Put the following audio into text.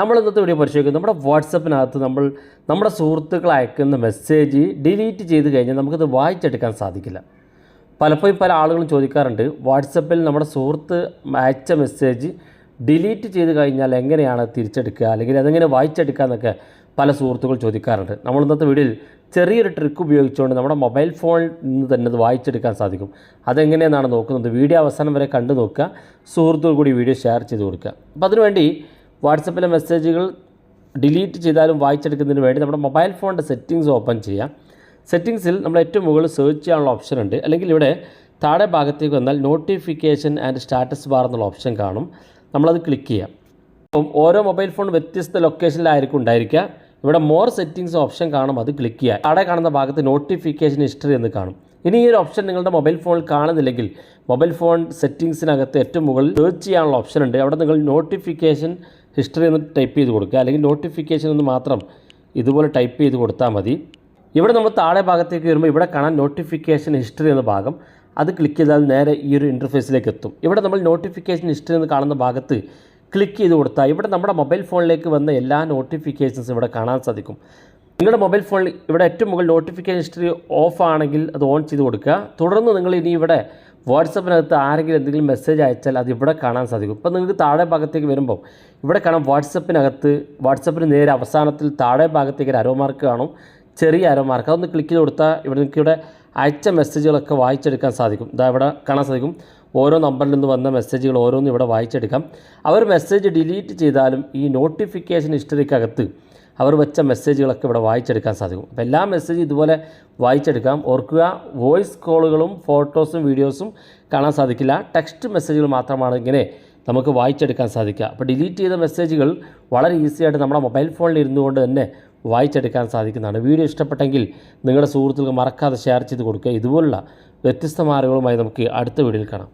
നമ്മൾ ഇന്നത്തെ വീഡിയോ പരിശോധിക്കും. നമ്മുടെ വാട്സപ്പിനകത്ത് നമ്മൾ നമ്മുടെ സുഹൃത്തുക്കൾ അയക്കുന്ന മെസ്സേജ് ഡിലീറ്റ് ചെയ്ത് കഴിഞ്ഞാൽ നമുക്കത് വായിച്ചെടുക്കാൻ സാധിക്കില്ല. പലപ്പോഴും പല ആളുകളും ചോദിക്കാറുണ്ട് വാട്സപ്പിൽ നമ്മുടെ സുഹൃത്ത് അയച്ച മെസ്സേജ് ഡിലീറ്റ് ചെയ്ത് കഴിഞ്ഞാൽ എങ്ങനെയാണ് തിരിച്ചെടുക്കുക? അല്ലെങ്കിൽ അതെങ്ങനെ വായിച്ചെടുക്കുക? എന്നൊക്കെ പല സുഹൃത്തുക്കൾ ചോദിക്കാറുണ്ട്. നമ്മൾ ഇന്നത്തെ വീഡിയോയിൽ ചെറിയൊരു ട്രിക്ക് ഉപയോഗിച്ചുകൊണ്ട് നമ്മുടെ മൊബൈൽ ഫോണിൽ നിന്ന് തന്നെ അത് വായിച്ചെടുക്കാൻ സാധിക്കും. അതെങ്ങനെയെന്നാണ് നോക്കുന്നത്? വീഡിയോ അവസാനം വരെ കണ്ടു നോക്കുക. സുഹൃത്തുക്കൾ കൂടി വീഡിയോ ഷെയർ ചെയ്ത് കൊടുക്കുക. അപ്പോൾ അതിനുവേണ്ടി വാട്സപ്പിലെ മെസ്സേജുകൾ ഡിലീറ്റ് ചെയ്താലും വായിച്ചെടുക്കുന്നതിന് വേണ്ടി നമ്മുടെ മൊബൈൽ ഫോണിന്റെ സെറ്റിങ്സ് ഓപ്പൺ ചെയ്യാം. സെറ്റിങ്സിൽ നമ്മൾ ഏറ്റവും മുകളിൽ സെർച്ച് ചെയ്യാനുള്ള ഓപ്ഷൻ ഉണ്ട്. അല്ലെങ്കിൽ ഇവിടെ താഴെ ഭാഗത്തേക്ക് വന്നാൽ നോട്ടിഫിക്കേഷൻ ആൻഡ് സ്റ്റാറ്റസ് ബാർ എന്നുള്ള ഓപ്ഷൻ കാണും. നമ്മളത് ക്ലിക്ക് ചെയ്യാം. അപ്പം ഓരോ മൊബൈൽ ഫോൺ വ്യത്യസ്ത ലൊക്കേഷനിലായിരിക്കും ഉണ്ടായിരിക്കുക. ഇവിടെ മോർ സെറ്റിങ്സ് ഓപ്ഷൻ കാണും അത് ക്ലിക്ക് ചെയ്യുക. താഴെ കാണുന്ന ഭാഗത്ത് നോട്ടിഫിക്കേഷൻ ഹിസ്റ്ററി എന്ന് കാണും. ഇനി ഈ ഒരു ഓപ്ഷൻ നിങ്ങളുടെ മൊബൈൽ ഫോണിൽ കാണുന്നില്ലെങ്കിൽ മൊബൈൽ ഫോൺ സെറ്റിങ്സിനകത്ത് ഏറ്റവും മുകളിൽ സെർച്ച് ചെയ്യാനുള്ള ഓപ്ഷൻ ഉണ്ട്. അവിടെ നിങ്ങൾ നോട്ടിഫിക്കേഷൻ ഹിസ്റ്ററി എന്ന് ടൈപ്പ് ചെയ്ത് കൊടുക്കുക. അല്ലെങ്കിൽ നോട്ടിഫിക്കേഷൻ എന്ന് മാത്രം ഇതുപോലെ ടൈപ്പ് ചെയ്ത് കൊടുത്താൽ മതി. ഇവിടെ നമ്മൾ താഴെ ഭാഗത്തേക്ക് വരുമ്പോൾ ഇവിടെ കാണാൻ നോട്ടിഫിക്കേഷൻ ഹിസ്റ്ററി എന്ന ഭാഗം. അത് ക്ലിക്ക് ചെയ്താൽ നേരെ ഈ ഒരു ഇന്റർഫേസിലേക്ക് എത്തും. ഇവിടെ നമ്മൾ നോട്ടിഫിക്കേഷൻ ഹിസ്റ്ററി എന്ന് കാണുന്ന ഭാഗത്ത് ക്ലിക്ക് ചെയ്ത് കൊടുത്താൽ ഇവിടെ നമ്മുടെ മൊബൈൽ ഫോണിലേക്ക് വന്ന എല്ലാ നോട്ടിഫിക്കേഷൻസും ഇവിടെ കാണാൻ സാധിക്കും. നിങ്ങളുടെ മൊബൈൽ ഫോണിൽ ഇവിടെ ഏറ്റവും മുകളിൽ നോട്ടിഫിക്കേഷൻ ഹിസ്റ്ററി ഓഫ് ആണെങ്കിൽ അത് ഓൺ ചെയ്ത് കൊടുക്കുക. തുടർന്ന് നിങ്ങൾ ഇനി ഇവിടെ വാട്സപ്പിനകത്ത് ആരെങ്കിലും എന്തെങ്കിലും മെസ്സേജ് അയച്ചാൽ അത് ഇവിടെ കാണാൻ സാധിക്കും. ഇപ്പോൾ നിങ്ങൾക്ക് താഴെ ഭാഗത്തേക്ക് വരുമ്പോൾ ഇവിടെ കാണാം വാട്സപ്പിനകത്ത് വാട്സപ്പിന് നേരെ അവസാനത്തിൽ താഴെ ഭാഗത്തേക്ക് ഒരു അരോ മാർക്ക് കാണും. ചെറിയ അരോ മാർക്ക് അതൊന്ന് ക്ലിക്ക് ചെയ്ത് കൊടുത്താൽ ഇവിടെ നിങ്ങൾക്ക് ഇവിടെ അയച്ച മെസ്സേജുകളൊക്കെ വായിച്ചെടുക്കാൻ സാധിക്കും. ഇതാ ഇവിടെ കാണാൻ സാധിക്കും. ഓരോ നമ്പറിൽ നിന്ന് വന്ന മെസ്സേജുകൾ ഓരോന്നും ഇവിടെ വായിച്ചെടുക്കാം. അവർ മെസ്സേജ് ഡിലീറ്റ് ചെയ്താലും ഈ നോട്ടിഫിക്കേഷൻ ഹിസ്റ്ററിക്കകത്ത് അവർ വെച്ച മെസ്സേജുകളൊക്കെ ഇവിടെ വായിച്ചെടുക്കാൻ സാധിക്കും. അപ്പോൾ എല്ലാ മെസ്സേജും ഇതുപോലെ വായിച്ചെടുക്കാം. ഓർക്കുക വോയിസ് കോളുകളും ഫോട്ടോസും വീഡിയോസും കാണാൻ സാധിക്കില്ല. ടെക്സ്റ്റ് മെസ്സേജുകൾ മാത്രമാണ് ഇങ്ങനെ നമുക്ക് വായിച്ചെടുക്കാൻ സാധിക്കുക. അപ്പോൾ ഡിലീറ്റ് ചെയ്ത മെസ്സേജുകൾ വളരെ ഈസി ആയിട്ട് നമ്മുടെ മൊബൈൽ ഫോണിൽ ഇരുന്നു കൊണ്ട് തന്നെ വായിച്ചെടുക്കാൻ സാധിക്കുന്നതാണ്. വീഡിയോ ഇഷ്ടപ്പെട്ടെങ്കിൽ നിങ്ങളുടെ സുഹൃത്തുക്കൾക്ക് മറക്കാതെ ഷെയർ ചെയ്ത് കൊടുക്കുക. ഇതുപോലുള്ള വ്യത്യസ്ത മാർഗങ്ങളുമായി നമുക്ക് അടുത്ത വീഡിയോയിൽ കാണാം.